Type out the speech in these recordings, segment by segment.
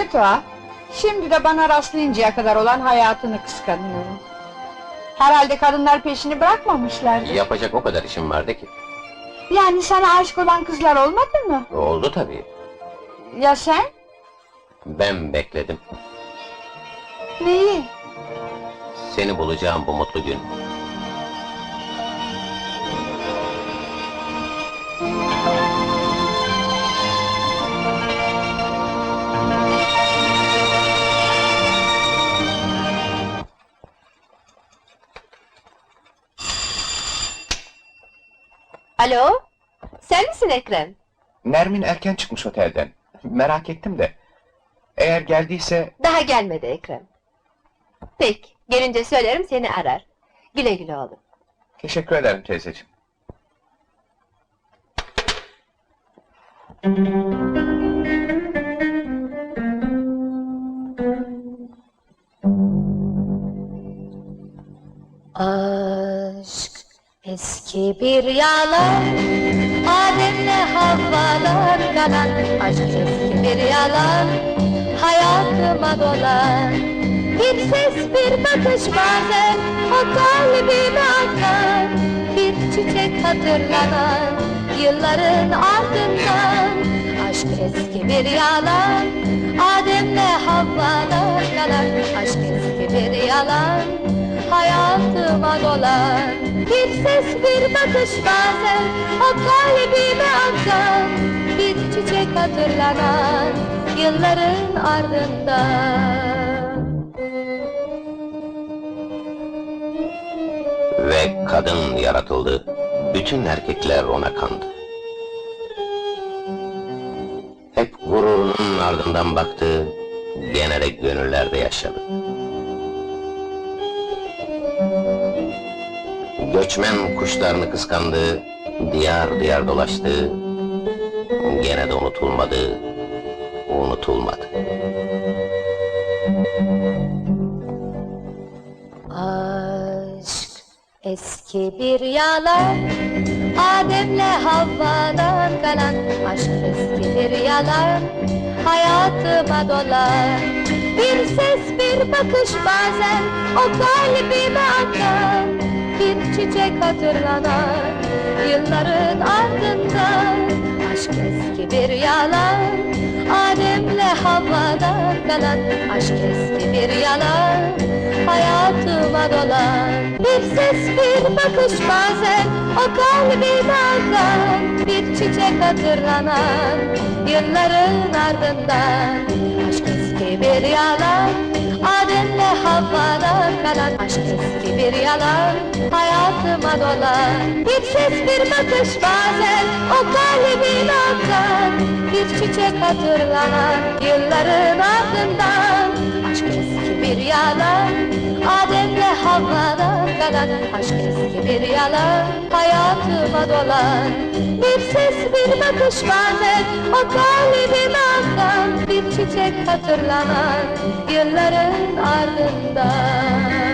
Ne tuhaf. Şimdi de bana rastlayıncaya kadar olan hayatını kıskanıyorum. Herhalde kadınlar peşini bırakmamışlar. Yapacak o kadar işim vardı ki. Yani sana aşık olan kızlar olmadı mı? Oldu tabii. Ya sen? Ben bekledim. Neyi? Seni bulacağım bu mutlu gün. Alo? Sen misin Ekrem? Nermin erken çıkmış otelden. Merak ettim de. Eğer geldiyse Daha gelmedi Ekrem. Peki, gelince söylerim seni arar. Güle güle oğlum. teşekkür ederim teyzeciğim. Eski bir yalan Adem'le Havva'dan kalan. Aşk eski bir yalan Hayatıma dolan. Bir ses bir bakış bazen O kalbime akar Bir çiçek hatırlanan Yılların ardından. Aşk eski bir yalan Adem'le Havva'dan kalan. Aşk eski bir yalan hayatıma dolan Bir ses bir bakış bazen o kalbime akar Bir çiçek hatırlanan yılların ardından Ve kadın yaratıldı. Bütün erkekler ona kandı. Hep gururunun ardından baktı, gene de gönüllerde yaşadı. Göçmen kuşlarını kıskandı, diyar diyar dolaştı, gene de unutulmadı, unutulmadı. Aşk eski bir yalan. Adem'le Havva'dan kalan Aşk eski bir yalan. Hayatıma dolan Bir ses bir bakış bazen O kalbime akar Bir çiçek hatırlanan Yılların ardından Aşk eski bir yalan. Adem'le Havva'dan kalan Aşk eski bir yalan. Hayatıma dolan Bir ses bir bakış bazen o kalbime akan Bir çiçek hatırlanan. Yılların ardından Aşk eski bir yalan. Adem'le Havva'dan kalan Aşk eski bir yalan hayatıma Bir ses bir bakış bazen o kalbime akan Bir çiçek hatırlanan yılların ardından. Aşk eski bir yalan Adem'le Havva'dan kalan. Aşk eski bir yalan Hayatıma dolan Bir ses bir bakış bazen O kalbime akan Bir çiçek hatırlanan Yılların ardından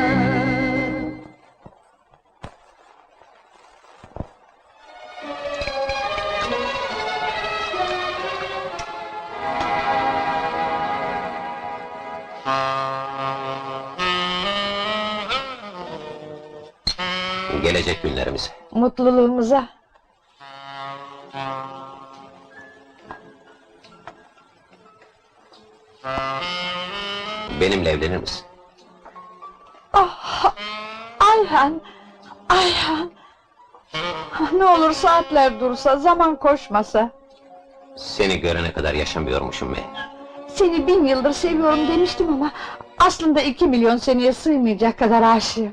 Gelecek günlerimiz. Mutluluğumuza. Benimle evlenir misin? Ah, Ayhan, Ayhan. Ne olur saatler dursa, zaman koşmasa. Seni görene kadar yaşamıyormuşum meğer. Seni bin yıldır seviyorum demiştim ama... ...aslında iki milyon seneye sığmayacak kadar aşığım.